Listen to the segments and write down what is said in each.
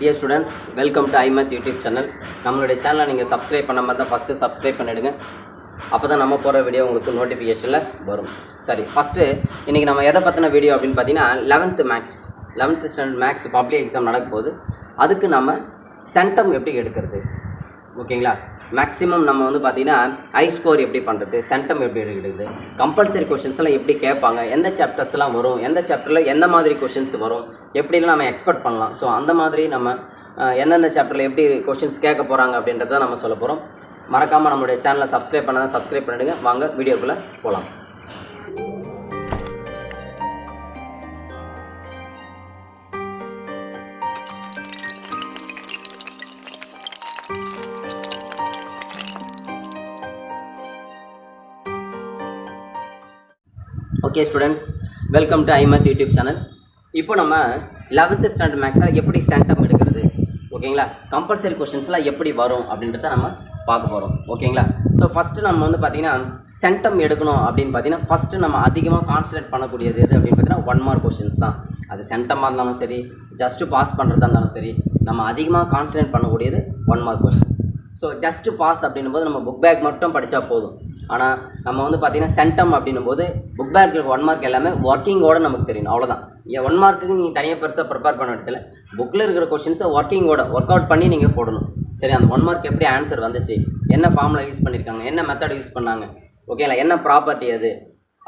Dear students welcome to Aimath YouTube channel நம்மளுடைய சேனலை நீங்கள் சப்ஸ்கிரைப் பண்ண மாதிரி தான் ஃபஸ்ட்டு சப்ஸ்கிரைப் பண்ணிவிடுங்க அப்போ தான் நம்ம போகிற வீடியோ உங்களுக்கு நோட்டிஃபிகேஷனில் வரும். சரி ஃபஸ்ட்டு இன்றைக்கி நம்ம எதை பற்றின வீடியோ அப்படின்னு பார்த்தீங்கன்னா eleventh maths eleventh standard maths public exam நடக்கும் போகுது. அதுக்கு நம்ம சென்டம் எப்படி எடுக்கிறது? ஓகேங்களா? மேக்ஸிமம் நம்ம வந்து பார்த்தீங்கன்னா ஐ ஸ்கோர் எப்படி பண்ணுறது சென்டம் எப்படி எடுக்கிறது கம்பல்சரி கொஷின்ஸ்லாம் எப்படி கேட்பாங்க எந்த சாப்டர்ஸ்லாம் வரும் எந்த சாப்டரில் எந்த மாதிரி கொஷின்ஸ் வரும் எப்படிலாம் நம்ம எக்ஸ்பெக்ட் பண்ணலாம். ஸோ அந்த மாதிரி நம்ம எந்தெந்த சாப்டரில் எப்படி கொஷின்ஸ் கேட்க போகிறாங்க அப்படின்றத நம்ம சொல்ல போகிறோம் மறக்காமல் நம்மளுடைய சேனலை சப்ஸ்கிரைப் பண்ணால் சப்ஸ்கிரைப் பண்ணிவிடுங்க வாங்க வீடியோக்குள்ளே போகலாம் okay students welcome to Aimath YouTube channel இப்போ நம்ம லெவன்த்து ஸ்டாண்டர்ட் மேக்ஸில் எப்படி சென்டம் எடுக்கிறது? ஓகேங்களா கம்பல்சரி கொஷின்ஸ்லாம் எப்படி வரும் அப்படின்றத நம்ம பார்க்க போகிறோம் ஓகேங்களா ஸோ ஃபஸ்ட்டு நம்ம வந்து பார்த்தீங்கன்னா சென்டம் எடுக்கணும் அப்படின்னு பார்த்தீங்கன்னா ஃபஸ்ட்டு நம்ம அதிகமாக கான்சன்ட்ரேட் பண்ணக்கூடியது எது அப்படின்னு பார்த்தீங்கன்னா ஒன் மார்க் கொஷின்ஸ் தான். அது சென்டமாக இருந்தாலும் சரி ஜஸ்ட்டு பாஸ் பண்ணுறதா இருந்தாலும் சரி நம்ம அதிகமாக கான்சன்ட்ரேட் பண்ணக்கூடியது one mark questions so just pass அப்படின்னும் போது நம்ம புக் பேக் மட்டும் படித்தா போதும். ஆனால் நம்ம வந்து பார்த்தீங்கன்னா சென்டம் அப்படின்னும் போது புக் பேக்கில் ஒன் மார்க் எல்லாமே ஒர்க்கிங்கோட நமக்கு தெரியணும் அவ்வளோதான் ஏன் ஒன் மார்க்குக்கு நீங்கள் தனியாக பெருசாக ப்ரிப்பேர் பண்ண இடத்துல புக்கில் இருக்கிற கொஷின்ஸை ஒர்க்கிங்கோட ஒர்க் அவுட் பண்ணி நீங்கள் போடணும். சரி அந்த ஒன் மார்க் எப்படி ஆன்சர் வந்துச்சு? என்ன ஃபார்மில் யூஸ் பண்ணியிருக்காங்க என்ன மெத்தட் யூஸ் பண்ணாங்க? ஓகேங்களா என்ன ப்ராப்பர்ட்டி அது?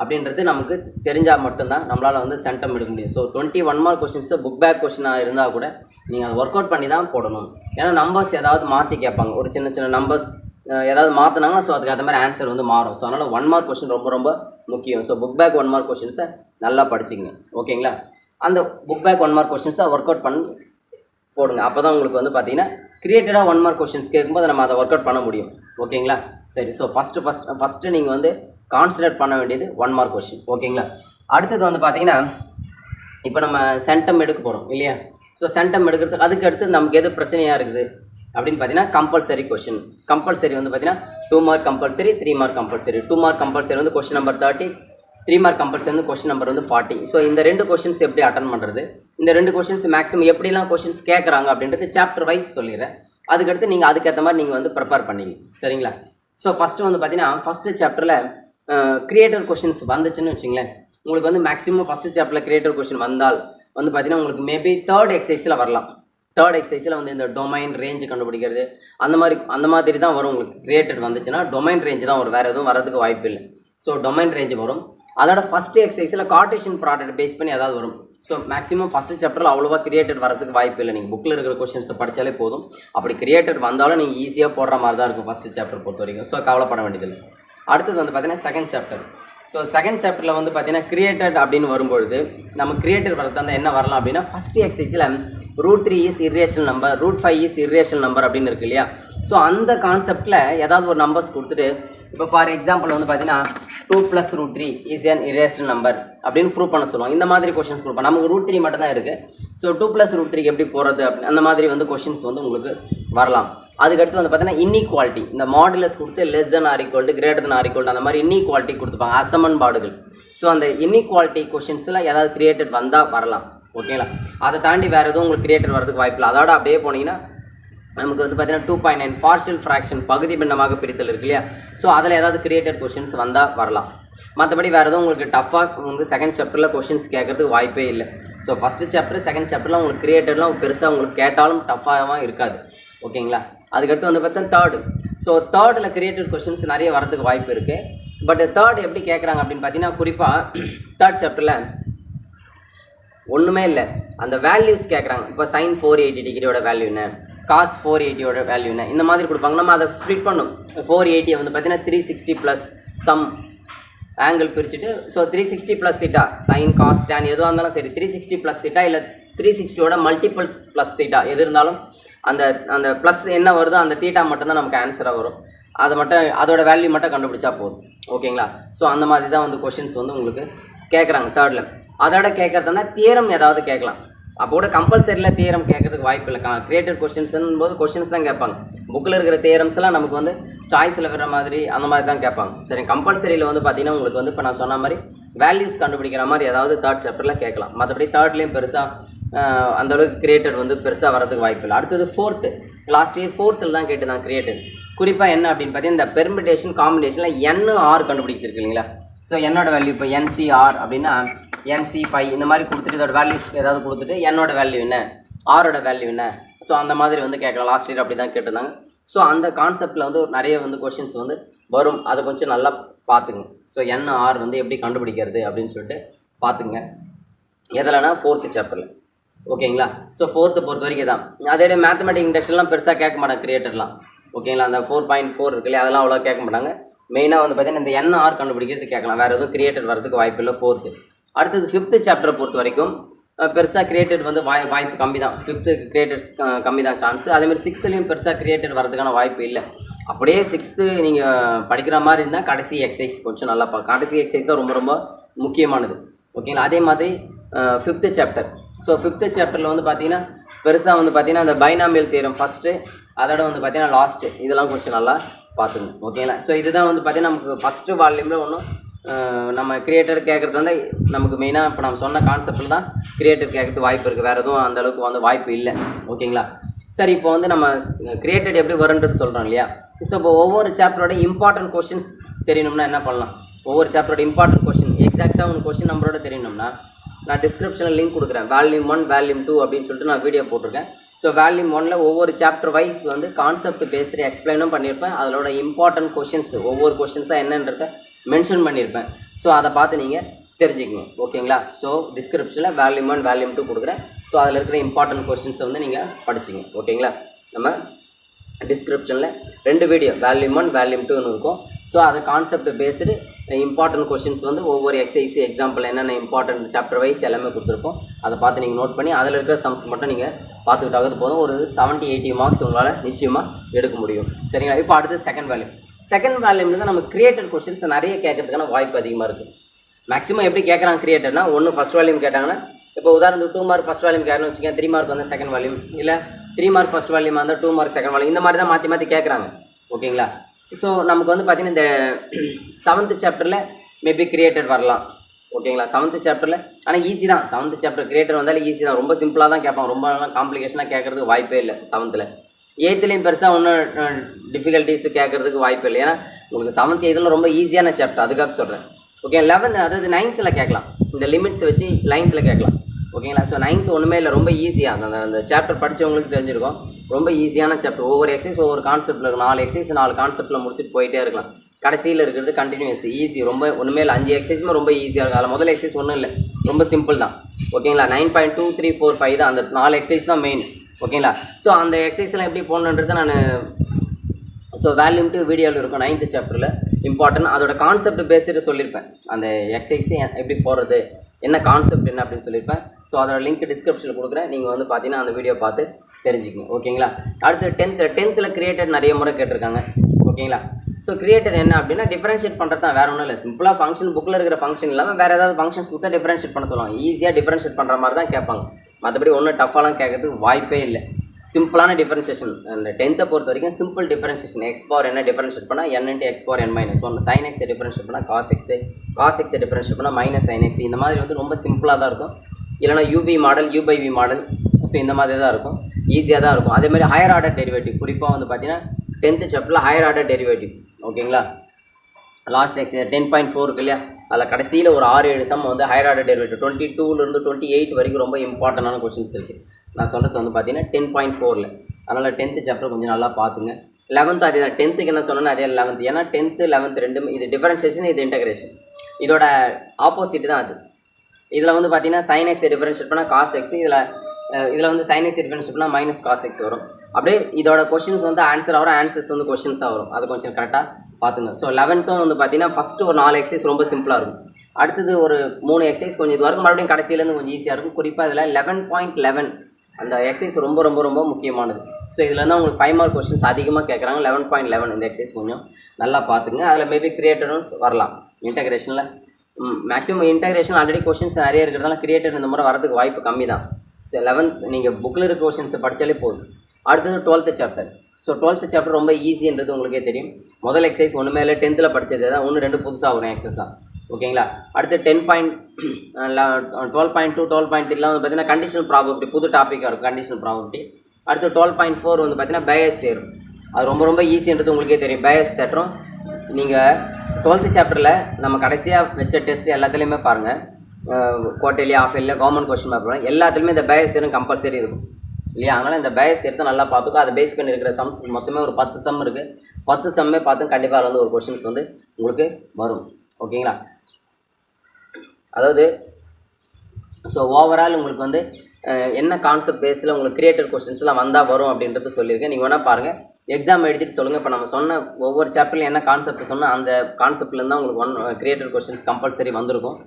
அப்படின்றது நமக்கு தெரிஞ்சால் மட்டும்தான் நம்மளால் வந்து சென்டம் எடுக்க முடியும். So twenty one mark questions book back கொஷினாக இருந்தால் கூட நீங்கள் அதை ஒர்க் அவுட் பண்ணி தான் போடணும். ஏன்னா நம்பர்ஸ் ஏதாவது மாற்றி கேட்பாங்க. ஒரு சின்ன சின்ன நம்பர்ஸ் ஏதாவது மாற்றினாங்கன்னா ஸோ அதுக்கு அந்த மாதிரி ஆன்சர் வந்து மாறும். ஸோ அதனால் ஒன் மார்க் கொஷின் ரொம்ப ரொம்ப முக்கியம். So book back one mark கொஷின்ஸை நல்லா படிச்சிங்க ஓகேங்களா அந்த புக் பேக் ஒன் மார்க் கொஷின்ஸை ஒர்க் அவுட் பண்ணி போடுங்க. அப்போ தான் உங்களுக்கு வந்து பார்த்தீங்கன்னா கிரியேட்டடாக ஒன் மார்க் கொஷின்ஸ் கேட்கும்போது நம்ம அதை ஒர்க் அவுட் பண்ண முடியும். ஓகேங்களா சரி ஸோ ஃபஸ்ட்டு ஃபஸ்ட் ஃபஸ்ட்டு நீங்கள் வந்து கான்சன்ட்ரேட் பண்ண வேண்டியது ஒன் மார்க் கொஷின் ஓகேங்களா அடுத்தது வந்து பார்த்தீங்கன்னா இப்போ நம்ம சென்டம் எடுக்க போகிறோம் இல்லையா? ஸோ சென்டம் எடுக்கிறதுக்கு அதுக்கு அடுத்து நமக்கு எது பிரச்சனையாக இருக்குது? அப்படின்னு பார்த்தீங்கன்னா கம்பல்சரி கொஷின் கம்பல்சரி வந்து பார்த்தீங்கன்னா two mark compulsory three mark compulsory two mark compulsory வந்து question number thirty three mark compulsory வந்து கொஷின் நம்பர் வந்து ஃபார்ட்டி ஸோ இந்த ரெண்டு கொஷின்ஸ் எப்படி அட்டன் பண்ணுறது இந்த ரெண்டு கொஷின்ஸ் மேக்ஸிமம் எப்படிலாம் கொஷின்ஸ் கேட்குறாங்க அப்படின்றது சாப்டர் வைஸ் சொல்லிடுறேன். அதுக்கடுத்து நீங்கள் அதுக்கேற்ற மாதிரி நீங்கள் வந்து ப்ரிப்பேர் பண்ணிங்க சரிங்களா? ஸோ ஃபஸ்ட்டு வந்து பார்த்தீங்கன்னா ஃபஸ்ட்டு சாப்டரில் கிரியேட்டர் கொஷின்ஸ் வந்துச்சுன்னு வச்சுங்களேன். உங்களுக்கு வந்து மேக்ஸிமம் ஃபஸ்ட்டு சாப்டரில் கிரியேட்டர் கொஷின் வந்தால் வந்து பார்த்தீங்கன்னா உங்களுக்கு மேபி தேர்ட் எக்ஸசைஸில் வரலாம். தேர்ட் எக்ஸசைஸில் வந்து இந்த டொமைன் ரேஞ்சு கண்டுபிடிக்கிறது அந்த மாதிரி அந்த மாதிரி தான் வரும் உங்களுக்கு. கிரியேட்டட் வந்துச்சுன்னா டொமைன் ரேஞ்சு தான் வரும். வேறு எதுவும் வரதுக்கு வாய்ப்பு இல்லை. ஸோ டொமைன் ரேஞ்சு வரும். அதோட ஃபஸ்ட் எக்ஸசைஸில் கார்டேஷன் ப்ராடக்ட் பேஸ் பண்ணி ஏதாவது வரும். ஸோ மேக்ஸிமம் ஃபஸ்ட்டு சாப்டரில் அவ்வளோவா கிரியேட்டட் வரதுக்கு வாய்ப்பு இல்லை. நீங்கள் புக்கில் இருக்கிற கொஷின்ஸை படித்தாலே போதும். அப்படி கிரியேட்டட் வந்தாலும் நீங்கள் ஈஸியாக போடுற மாதிரி தான் இருக்கும் ஃபஸ்ட்டு சாப்டர் பொறுத்த வரைக்கும். ஸோ கவலைப்பட வேண்டியதில்லை. அடுத்தது வந்து பார்த்தீங்கன்னா செகண்ட் சாப்டர் ஸோ செகண்ட் சாப்டரில் வந்து பார்த்தீங்கன்னா கிரியேட்டட் அப்படின்னு வரும்பொழுது நம்ம கிரியேட்டர் வரது அந்த என்ன வரலாம் அப்படின்னா first எக்ஸசைஸில் root three is irrational number root five is irrational number அப்படின்னு இருக்கு இல்லையா? ஸோ அந்த கான்செப்டில் ஏதாவது ஒரு நம்பர்ஸ் கொடுத்துட்டு இப்போ ஃபார் எக்ஸாம்பிள் வந்து பார்த்தீங்கன்னா two plus root three is an irrational number அப்படின்னு ப்ரூவ் பண்ண சொல்லுவாங்க. இந்த மாதிரி கொஷின்ஸ் கொடுப்போம். நமக்கு ரூட் த்ரீ மட்டும் தான் இருக்குது ஸோ டூ ப்ளஸ் ரூட் த்ரீக்கு எப்படி போகிறது அப்படி அந்த மாதிரி வந்து கொஷின்ஸ் வந்து உங்களுக்கு வரலாம். அதுக்கடுத்து வந்து பார்த்தீங்கன்னா இன்இக்வாலிட்டி இந்த மாடுலஸ் கொடுத்து less than or equal greater than or equal அந்த மாதிரி இன்இக்வாலிட்டி கொடுத்துப்பாங்க. அசமன்பாடுகள். ஸோ அந்த இன்இக்வாலிட்டி கொஷின்ஸில் ஏதாவது கிரியேட்டட் வந்தால் வரலாம். ஓகேங்களா அதை தாண்டி வேறு எதுவும் உங்களுக்கு கிரியேட்டர் வரதுக்கு வாய்ப்பு இல்லை. அதோட அப்படியே போனீங்கன்னா நமக்கு வந்து பார்த்தீங்கன்னா two point nine partial fraction பகுதி பின்னமாக பிரித்தல் இருக்கு இல்லையா? ஸோ அதில் ஏதாவது கிரியேட்டட் கொஷின்ஸ் வந்தால் வரலாம். மற்றபடி வேறு எதுவும் உங்களுக்கு டஃப்பாக வந்து செகண்ட் சாப்டரில் கொஷின்ஸ் கேட்கறதுக்கு வாய்ப்பே இல்லை. ஸோ ஃபஸ்ட்டு சாப்டர் செகண்ட் சாப்டரில் உங்களுக்கு கிரியேட்டர்லாம் பெருசாக உங்களுக்கு கேட்டாலும் டஃப்பாகவும் இருக்காது. ஓகேங்களா? அதுக்கடுத்து வந்து பார்த்தா தேர்டு ஸோ தேர்டில் கிரியேட்டிவ் கொஷின்ஸ் நிறைய வரதுக்கு வாய்ப்பு இருக்குது பட் தேர்ட் எப்படி கேட்குறாங்க அப்படின்னு பார்த்தீங்கன்னா குறிப்பாக தேர்ட் சாப்டரில் ஒன்றுமே இல்லை. அந்த வேல்யூஸ் கேட்குறாங்க இப்போ சைன் ஃபோர் எயிட்டி டிகிரியோட வேல்யூ என்ன? காஸ் ஃபோர் எயிட்டியோட வேல்யூ என்ன? இந்த மாதிரி கொடுப்பாங்க. நம்ம அதை ஸ்ப்ளிட் பண்ணும். ஃபோர் எயிட்டியை வந்து பார்த்தீங்கன்னா three sixty plus some angle பிரிச்சுட்டு so three sixty plus theta sine cos tan எதுவாக இருந்தாலும் சரி த்ரீ சிக்ஸ்டி ப்ளஸ் திட்டா இல்லை த்ரீ சிக்ஸ்டியோட மல்டிபிள்ஸ் ப்ளஸ் திட்டா எது இருந்தாலும் அந்த அந்த ப்ளஸ் என்ன வருதோ அந்த தீட்டா மட்டும்தான் நமக்கு ஆன்சராக வரும். அதை மட்டும் அதோட வேல்யூ மட்டும் கண்டுபிடிச்சா போதும். ஓகேங்களா ஸோ அந்த மாதிரி தான் வந்து கொஷின்ஸ் வந்து உங்களுக்கு கேட்குறாங்க தேர்டில் அதோட கேட்குறதுனா தியரம் ஏதாவது கேட்கலாம். அப்போ கூட கம்பல்சரியில் தியரம் கேட்கறதுக்கு வாய்ப்பு இல்லை. கிரியேட்டிவ் கொஷின்ஸ்னும் போது கொஷின்ஸ் தான் கேட்பாங்க. புக்கில் இருக்கிற தேரம்ஸ்லாம் நமக்கு வந்து சாய்ஸில் வர மாதிரி அந்த மாதிரி தான் கேட்பாங்க. சரி கம்பல்சரியில் வந்து பார்த்தீங்கன்னா உங்களுக்கு வந்து இப்போ நான் சொன்ன மாதிரி வேல்யூஸ் கண்டுபிடிக்கிற மாதிரி ஏதாவது தேர்ட் சாப்டரில் கேட்கலாம். மற்றபடி தேர்ட்லேயும் பெருசாக அந்தளவுக்கு அந்த கிரியேட்டட் வந்து பெருசாக வரதுக்கு வாய்ப்பு இல்லை. அடுத்தது ஃபோர்த்து லாஸ்ட் இயர் ஃபோர்த்தில் தான் கேட்டு தான் கிரியேட்டட் குறிப்பாக என்ன அப்படின்னு பார்த்தீங்கன்னா இந்த பெர்மிடேஷன் காம்பினேஷனில் என் ஆர் கண்டுபிடிக்கிறது இல்லைங்களா? ஸோ என்னோட வேல்யூ இப்போ என்சிஆர் அப்படின்னா என்சி ஃபைவ் இந்த மாதிரி கொடுத்துட்டு இதோட வேல்யூஸ் ஏதாவது கொடுத்துட்டு என்னோட வேல்யூ என்ன? ஆரோட வேல்யூ என்ன? ஸோ அந்த மாதிரி வந்து கேட்கலாம். லாஸ்ட் இயர் அப்படி தான் கேட்டிருந்தாங்க. ஸோ அந்த கான்செப்டில் வந்து நிறைய வந்து கொஷின்ஸ் வந்து வரும். அதை கொஞ்சம் நல்லா பார்த்துங்க. ஸோ என்ன ஆர் வந்து எப்படி கண்டுபிடிக்கிறது அப்படின்னு சொல்லிட்டு பார்த்துங்க. எதில்னா ஃபோர்த்து சாப்டரில் ஓகேங்களா? ஸோ ஃபோர்த்து பொறுத்த வரைக்கும் தான் அதே மேத்தமெட்டிக் இண்டக்ஷன்லாம் பெருசாக கேட்க மாட்டாங்க கிரியேட்டர்லாம் ஓகேங்களா? அந்த ஃபோர் பாயிண்ட் ஃபோர் இருக்கு இல்லையா? அதெல்லாம் அவ்வளோ கேட்க மாட்டாங்க. மெயினாக வந்து பார்த்தீங்கன்னா இந்த என் ஆர் கண்டுபிடிக்கிறது கேட்கலாம். வேறு எதுவும் கிரியேட்டர் வரதுக்கு வாய்ப்பு இல்லை ஃபோர்த்து அடுத்தது ஃபிஃப்த்து சாப்டரை பொறுத்த வரைக்கும் பெருசாக கிரியேட்டட் வந்து வாய் வாய்ப்பு கம்மி தான் ஃபிஃப்த்து கிரியேட்டர்ஸ் கம்மி தான் சான்ஸ் அதேமாதிரி சிக்ஸ்த்துலேயும் பெருசாக கிரியேட்டட் வரதுக்கான வாய்ப்பு இல்லை. அப்படியே சிக்ஸ்த்து நீங்கள் படிக்கிற மாதிரி இருந்தால் கடைசி எக்ஸசைஸ் கொஞ்சம் நல்லா பா கடைசி எக்ஸசைஸ் தான் ரொம்ப ரொம்ப முக்கியமானது. ஓகேங்களா? அதே மாதிரி ஃபிஃப்த்து சாப்டர் ஸோ ஃபிஃப்த்து சாப்டரில் வந்து பார்த்தீங்கன்னா பெருசாக வந்து பார்த்தீங்கன்னா அந்த பைனாமியல் தீரம் ஃபஸ்ட்டு அதோட வந்து பார்த்தீங்கன்னா லாஸ்ட்டு இதெல்லாம் கொஞ்சம் நல்லா பார்த்துங்க ஓகேங்களா ஸோ இதுதான் வந்து பார்த்தீங்கன்னா நமக்கு ஃபஸ்ட்டு வால்யூமில் ஒன்றும் நம்ம கிரியேட்டர் கேட்குறது வந்து நமக்கு மெயினாக இப்போ நம்ம சொன்ன கான்செப்டில் தான் கிரியேட்டர் கேட்குறது வாய்ப்பு இருக்குது வேறு எதுவும் அந்தளவுக்கு வந்து வாய்ப்பு இல்லை. ஓகேங்களா சரி இப்போ வந்து நம்ம கிரியேட்டட் எப்படி வரும்ன்றது சொல்கிறோம் இல்லையா? ஸோ இப்போ ஒவ்வொரு சாப்டரோட இம்பார்ட்டன்ட் கொஷின்ஸ் தெரியணும்னா என்ன பண்ணலாம்? ஒவ்வொரு சாப்டரோட இம்பார்ட்டன்ட் கொஷின் எக்ஸாக்டாக ஒன்று கொஷின் நம்பரோட தெரியணும்னா நான் டிஸ்கிரிப்ஷனில் லிங்க் கொடுக்குறேன். வேல்யூம் ஒன் வேல்யூம் டூ அப்படின்னு சொல்லிட்டு நான் வீடியோ போட்டிருக்கேன். ஸோ வேல்யூம் ஒனில் ஒவ்வொரு சாப்டர் வைஸ் வந்து கான்செப்ட் பேசுகிற எக்ஸ்பிளைனும் பண்ணியிருப்பேன். அதோட இம்பார்ட்டன்ட் கொஷின்ஸ் ஒவ்வொரு கொஷின்ஸாக என்னன்றத மென்ஷன் பண்ணியிருப்பேன். ஸோ அதை பார்த்து நீங்கள் தெரிஞ்சுக்கங்க. ஓகேங்களா? ஸோ டிஸ்கிரிப்ஷனில் வேல்யூம் ஒன் வேல்யூம் டூ கொடுக்குறேன். ஸோ அதில் இருக்கிற இம்பார்ட்டன்ட் கொஷின்ஸை வந்து நீங்கள் படிச்சுங்க. ஓகேங்களா? நம்ம டிஸ்கிரிப்ஷனில் ரெண்டு வீடியோ வேல்யூம் ஒன் வேல்யூம் டூன்னு இருக்கும். ஸோ அதை கான்செப்ட் பேஸ்டு இம்பார்ட்டன்ட் கொஷின்ஸ் வந்து ஒவ்வொரு எக்ஸசைஸ் எக்ஸாம்பிள் என்னென்ன இம்பார்ட்டன்ட் சாப்டர் வைஸ் எல்லாமே கொடுத்துருப்போம். அதை பார்த்து நீங்கள் நோட் பண்ணி அதில் இருக்கிற சம்ஸ் மட்டும் நீங்கள் பார்த்துக்கிட்டாவது போதும். ஒரு செவன்ட்டி எயிட்டி மார்க்ஸ் உங்களால் நிச்சயமாக எடுக்க முடியும். சரிங்களா? இப்போ அடுத்து செகண்ட் வேல்யூம் செகண்ட் வேல்யூமில் தான் நம்ம கிரியேட்டட் கொஷின்ஸ் நிறைய கேட்கறதுக்கான வாய்ப்பு அதிகமாக இருக்குது மேக்ஸிமம் எப்படி கேட்குறாங்க கிரியேட்டர்னா ஒன்று ஃபஸ்ட் வால்யூம் கேட்டாங்கன்னா இப்போ உதாரணத்துக்கு டூ மார்க் ஃபஸ்ட் வால்யூம் கேட்கணும்னு வச்சுக்கோங்க த்ரீ மார்க் வந்து செகண்ட் வால்யூம் இல்லை த்ரீ மார்க் ஃபஸ்ட் வால்யூம் இருந்தால் டூ மார்க் செகண்ட் வால்யூம் இந்த மாதிரி தான் மாற்றி மாற்றி கேட்குறாங்க. ஓகேங்களா? ஸோ நமக்கு வந்து பார்த்தீங்கன்னா இந்த செவன்த் சாப்டரில் மேபி கிரியேட்டட் வரலாம். ஓகேங்களா செவன்த் சாப்டரில் ஆனால் ஈஸி தான். செவன்த் சாப்டர் கிரியேட்டர் வந்தாலும் ஈஸி தான். ரொம்ப சிம்பிளாக தான் கேட்பாங்க ரொம்ப காம்ப்ளிகேஷனாக கேட்கறதுக்கு வாய்ப்பே இல்லை செவன்த்தில் எயித்துலேயும் பெருசாக ஒன்றும் டிஃபிகல்ட்டிஸ் கேட்கறதுக்கு வாய்ப்பு இல்லை. ஏன்னா உங்களுக்கு செவன்த் எயித்தில் ரொம்ப ஈஸியான சாப்டர் அதுக்காக சொல்கிறேன் ஓகே லெவன் அதாவது நைன்த்தில் கேட்கலாம். இந்த லிமிட்ஸ் வச்சு நைன்த்தில் கேட்கலாம். ஓகேங்களா? ஸோ நைன்த்து ஒன்றுமே இல்லை. ரொம்ப ஈஸியாக அந்த அந்த சாப்டர் படித்தவங்களுக்கு தெரிஞ்சிருக்கும். ரொம்ப ஈஸியான சாப்டர் ஒவ்வொரு எக்ஸசைஸ் ஒவ்வொரு கான்செப்ட்டில் இருக்கும் நாலு எக்ஸசைஸ் நாலு கான்செப்ட்டில் முடிச்சுட்டு போயிட்டே இருக்கலாம். கடைசியில் இருக்கிறது கண்டினியூஸ் ஈஸி ரொம்ப ஒன்றுமே இல்லை. அஞ்சு எக்ஸசைஸுமே ரொம்ப ஈஸியாக இருக்கும் அதில் முதல் எக்ஸசைஸ் ஒன்றும் இல்லை. ரொம்ப சிம்பிள் தான். ஓகேங்களா? Nine point two three four five தான். அந்த நாலு எக்ஸசைஸ் தான் மெயின் ஓகேங்களா? ஸோ அந்த எக்ஸசைஸ்லாம் எப்படி போடணுன்றதை நான் ஸோ வேல்யூம் டூ வீடியோவில் இருக்கும். நைன்த்து சாப்டரில் இம்பார்ட்டன்ட் அதோட கான்செப்ட் பேசிட்டு சொல்லியிருப்பேன் அந்த எக்ஸசைஸ் எப்படி போடுறது? என்ன கான்செப்ட் என்ன அப்படின்னு சொல்லியிருப்பேன். ஸோ அதோட லிங்க் டிஸ்கிரிப்ஷனில் கொடுக்குறேன். நீங்கள் வந்து பார்த்தீங்கன்னா அந்த வீடியோ பார்த்து தெரிஞ்சுக்கணும் ஓகேங்களா அடுத்து டென்த்தில் டென்த்தில் கிரியேட்டர் நிறைய முறை கேட்டிருக்காங்க. ஓகேங்களா ஸோ கிரியேட்டர் என்ன அப்படின்னா டிஃபரன்ஷியேட் பண்ணுறது தான். வேறு ஒன்றும் இல்லை. சிம்பிளாக ஃபங்க்ஷன் புக்கில் இருக்கிற ஃபங்க்ஷன் இல்லாமல் வேறு ஏதாவது ஃபங்க்ஷன்ஸ் கொடுத்தா டிஃபரன்ஷியேட் பண்ண சொல்லுவாங்க. ஈஸியாக டிஃபரன்ஷியேட் பண்ணுற மாதிரி தான் கேட்பாங்க. மற்றபடி ஒன்றும் டஃப்பாலாம் கேட்கறதுக்கு வாய்ப்பே இல்லை. சிம்பிளான டிஃபரன்ஷியேஷன் அந்த டென்த்தை பொறுத்த வரைக்கும் simple differentiation x power n differentiate பண்ணால் n into x power n minus one sine எக்ஸை டிஃபரன்ஷியேட் பண்ணால் காஸ் எக்ஸு காஸ் எக்ஸை டிஃபரன்ஷியேட் பண்ணால் மைனஸ் சைன் எக்ஸ் இந்த மாதிரி வந்து ரொம்ப சிம்பிளாக தான் இருக்கும். இல்லைனா UV model u by v model so இந்த மாதிரி தான் இருக்கும். ஈஸியாக தான் இருக்கும். அதே மாதிரி ஹையர் ஆர்டர் டெரிவேட்டிவ் குறிப்பாக வந்து பார்த்தீங்கன்னா டென்த்து சாப்டரில் ஹையர் ஆர்டர் டெரிவேட்டிவ் ஓகேங்களா? Last ex ten point four இருக்கு இல்லையா? அதில் கடைசியில் ஒரு ஆறு ஏழு சம் வந்து ஹையர் ஆர்டர் டெரிவேட்டிவ் டுவெண்ட்டி டூலேருந்து டுவெண்ட்டி எயிட் வரைக்கும் ரொம்ப இம்பார்ட்டண்டான கொஷின்ஸ் இருக்குது நான் சொல்கிறது வந்து பார்த்தீங்கன்னா டென் பாயிண்ட் ஃபோரில் அதனால் டென்த்து சாப்டர் கொஞ்சம் நல்லா பார்த்துங்க லெவன்த்து அதே தான். டென்த்துக்கு என்ன சொன்னேன்னா அதே லெவன்த் ஏன்னா டென்த்து லெவன்த்து ரெண்டுமே இது டிஃபரன்ஷியேஷன் இது இன்டகிரேஷன் இதோட ஆப்போசிட் தான் அது. இதில் வந்து பார்த்தீங்கன்னா சைன் எக்ஸ் டிஃபரன்ஷியேட் பண்ணால் காஸ் எக்ஸ் இதில் இதில் வந்து சைன் எக்ஸ் டிஃபரன்ஷியேட் பண்ணால் மைனஸ் காஸ் எக்ஸ் வரும். அப்படியே இதோட கொஷின்ஸ் வந்து ஆன்சர் ஆகும். ஆன்சர்ஸ் வந்து கொஷின்ஸாக வரும். அது கொஞ்சம் கரெக்டாக பார்த்துங்க ஸோ லெவன்த்தும் வந்து பார்த்தீங்கன்னா ஃபஸ்ட்டு ஒரு நாலு எக்ஸசைஸ் ரொம்ப சிம்பிளாக இருக்கும். அடுத்தது ஒரு மூணு எக்ஸசைஸ் கொஞ்சம் இது வரைக்கும் மறுபடியும் கடைசியிலேருந்து கொஞ்சம் ஈஸியாக இருக்கும். குறிப்பாக இதில் லெவன் பாயிண்ட் லெவன் அந்த எக்ஸசைஸ் ரொம்ப ரொம்ப ரொம்ப முக்கியமானது. ஸோ இதில் தான் உங்களுக்கு ஃபைவ் மார்க் கொஸ்டின்ஸ் அதிகமாக கேட்குறாங்க லெவன் பாயிண்ட் லெவன் இந்த எக்ஸசைஸ் கொஞ்சம் நல்லா பார்த்துங்க அதில் மேபி கிரியேட்டரும் வரலாம். இன்டகிரேஷனில் மேக்ஸிமம் இன்டகிரேஷன் ஆல்ரெடி கொஷின்ஸ் நிறைய இருக்கிறதால கிரியேட்டர் இந்த முறை வரதுக்கு வாய்ப்பு கம்மி தான் ஸோ லெவன்த் நீங்கள் புக்கில் இருக்க கொஷின்ஸை படித்தாலே போதும். அடுத்தது twelfth chapter so twelfth chapter ரொம்ப ஈஸின்றது உங்களுக்கே தெரியும். முதல் எக்ஸசைஸ் ஒன்றுமே இல்லை. டென்த்தில் படித்தது தான் ஒன்று ரெண்டு புதுசாக வரும் எக்ஸசைஸ் தான் ஓகேங்களா? அடுத்து ten point twelve point two twelve point த்ரீலாம் வந்து பார்த்தீங்கன்னா கண்டிஷனல் ப்ராபர்ட்டி புது டாப்பிக்காக இருக்கும் கண்டிஷனல் ப்ராபர்ட்டி அடுத்து டுவெல் பாயிண்ட் ஃபோர் வந்து பார்த்தீங்கன்னா பயஸ் சேரும் அது ரொம்ப ரொம்ப ஈஸின்றது உங்களுக்கே தெரியும். பயஸ் தேட்டரும் நீங்கள் டுவெல்த்து சாப்டரில் நம்ம கடைசியாக வச்ச டெஸ்ட் எல்லாத்துலேயுமே பாருங்கள் குவார்டர்லி ஆஃப் இல்லை கவர்மெண்ட் கொஸ்டின் பேப்பர் எல்லாத்துலேயுமே இந்த பயஸ் சேரும் கம்பல்சரி இருக்கும். இல்லையா? அதனால் இந்த பயஸ் எடுத்து நல்லா பார்த்துக்கோ. அதை பேஸ் பண்ணி இருக்கிற சம்ஸ் மொத்தமே ஒரு பத்து சம் இருக்குது பத்து சம்மே பார்த்து கண்டிப்பாக வந்து ஒரு கொஷின்ஸ் வந்து உங்களுக்கு வரும். ஓகேங்களா? அதாவது ஸோ ஓவரால் உங்களுக்கு வந்து என்ன கான்செப்ட் பேஸில் உங்களுக்கு கிரியேட்டர் கொஸ்டின்ஸ்லாம் வந்தால் வரும் அப்படின்றது சொல்லியிருக்கேன். நீங்கள் வேணால் பாருங்கள் எக்ஸாம் எழுதிட்டு சொல்லுங்கள் இப்போ நம்ம சொன்ன ஒவ்வொரு சாப்டர்லையும் என்ன கான்செப்ட் சொன்னால் அந்த கான்செப்ட்லேருந்து தான் உங்களுக்கு ஒன் கிரியேட்டர் கொஸ்டின்ஸ் கம்பல்சரி வந்திருக்கும்.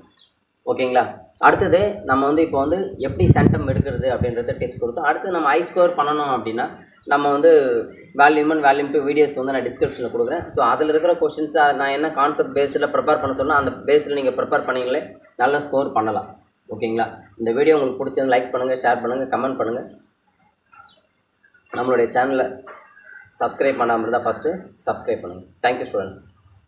ஓகேங்களா? அடுத்தது நம்ம வந்து இப்போ வந்து எப்படி சென்டம் எடுக்கிறது அப்படின்றத டிப்ஸ் கொடுத்தோம். அடுத்து நம்ம ஐ ஸ்கோர் பண்ணணும் அப்படின்னா நம்ம வந்து வேல்யூம் ஒன் வேல்யூம் டூ வீடியோஸ் வந்து நான் டிஸ்கிரிப்ஷனில் கொடுக்குறேன். ஸோ அதில் இருக்கிற கொஷின்ஸ் நான் என்ன கான்செப்ட் பேஸில் ப்ரிப்பேர் பண்ண சொன்னால் அந்த பேஸில் நீங்கள் ப்ரிப்பேர் பண்ணீங்களே நல்ல ஸ்கோர் பண்ணலாம். ஓகேங்களா இந்த வீடியோ உங்களுக்கு பிடிச்சது லைக் பண்ணுங்கள் ஷேர் பண்ணுங்கள் கமெண்ட் பண்ணுங்கள் நம்மளுடைய சேனலை சப்ஸ்கிரைப் பண்ணாமல் இருந்தால் ஃபஸ்ட்டு சப்ஸ்கிரைப் பண்ணுங்கள் தேங்க்யூ ஸ்டூடெண்ட்ஸ்